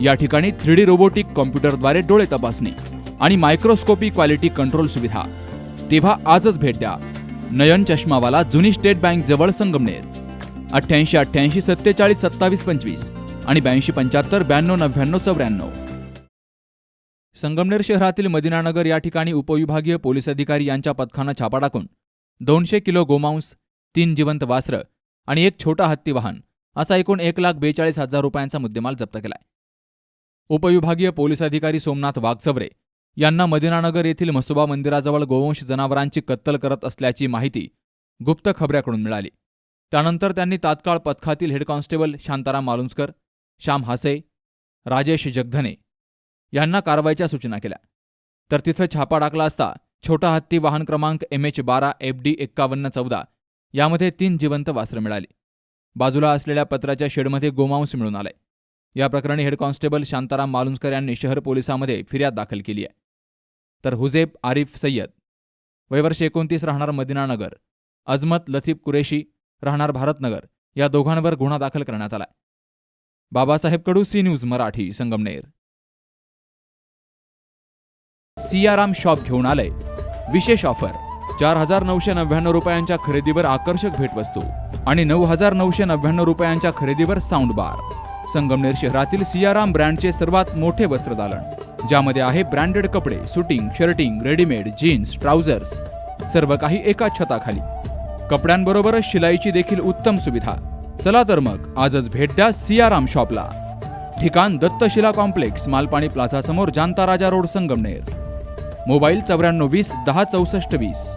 या ठिकाणी three D robotic कॉम्प्युटरद्वारे डोळे तपासणी आणि मायक्रोस्कोपी क्वालिटी कंट्रोल सुविधा. तेव्हा आजच भेट द्या. नयन चष्मावाला जुनी स्टेट बँक जवळ संगमनेर. अठ्ठ्याऐंशी अठ्ठ्याऐंशी सत्तेचाळीस सत्तावीस पंचवीस आणि ब्याऐंशी पंच्याहत्तर ब्याण्णव नव्याण्णव चौऱ्याण्णव. संगमनेर शहरातील मदिनानगर या ठिकाणी उपविभागीय पोलीस अधिकारी यांच्या पथकानं छापा टाकून दोनशे किलो गोमांस तीन जिवंत वासरं आणि एक छोटा हत्ती वाहन असा एकूण एक लाख बेचाळीस हजार रुपयांचा मुद्देमाल जप्त केलाय. उपविभागीय पोलीस अधिकारी सोमनाथ वाघचवरे यांना मदिनानगर येथील म्हसोबा मंदिराजवळ गोवंश जनावरांची कत्तल करत असल्याची माहिती गुप्त खबऱ्याकडून मिळाली. त्यानंतर त्यांनी तात्काळ पथकातील हेड कॉन्स्टेबल शांताराम मालुंजकर श्याम हासे राजेश जगधने यांना कारवाईच्या सूचना केल्या. तर तिथं छापा टाकला असता छोटा हत्ती वाहन क्रमांक एम एच बारा एफ डी एक्कावन्न चौदा यामध्ये तीन जिवंत वासरं मिळाली. बाजूला असलेल्या पत्राच्या शेडमध्ये गोमांस मिळून आलाय या प्रकरणी हेड कॉन्स्टेबल शांताराम मालुंजकर यांनी शहर पोलिसामध्ये फिर्याद दाखल केली आहे. तर हुजेब आरिफ सय्यद वयवर्ष एकोणतीस राहणार मदिनानगर अजमत लथीफ कुरेशी राहणार भारतनगर या दोघांवर गुन्हा दाखल करण्यात आलाय Babasaheb Kadu C news Marathi Sangamner. Siyaram shop घेऊन आलंय. विशेष ऑफर चार हजार नऊशे नव्याण्णव रुपयांच्या खरेदीवर आकर्षक भेटवस्तू आणि नऊ हजार नऊशे नव्याण्णव रुपयांच्या खरेदीवर साऊंड बार. संगमनेर शहरातील सियाराम ब्रँडचे सर्वात मोठे वस्त्रदालन ज्यामध्ये आहे ब्रँडेड कपडे suiting shirting readymade jeans trousers सर्व काही एका छताखाली. कपड्यांबरोबरच शिलाईची देखील उत्तम सुविधा. चला तर मग आजच भेट द्या सियाराम शॉपला. ठिकाण दत्तशिला कॉम्प्लेक्स मालपाणी प्लाझा समोर जांता राजा रोड संगमनेर. मोबाईल चौऱ्याण्णव वीस दहा चौसष्ट वीस.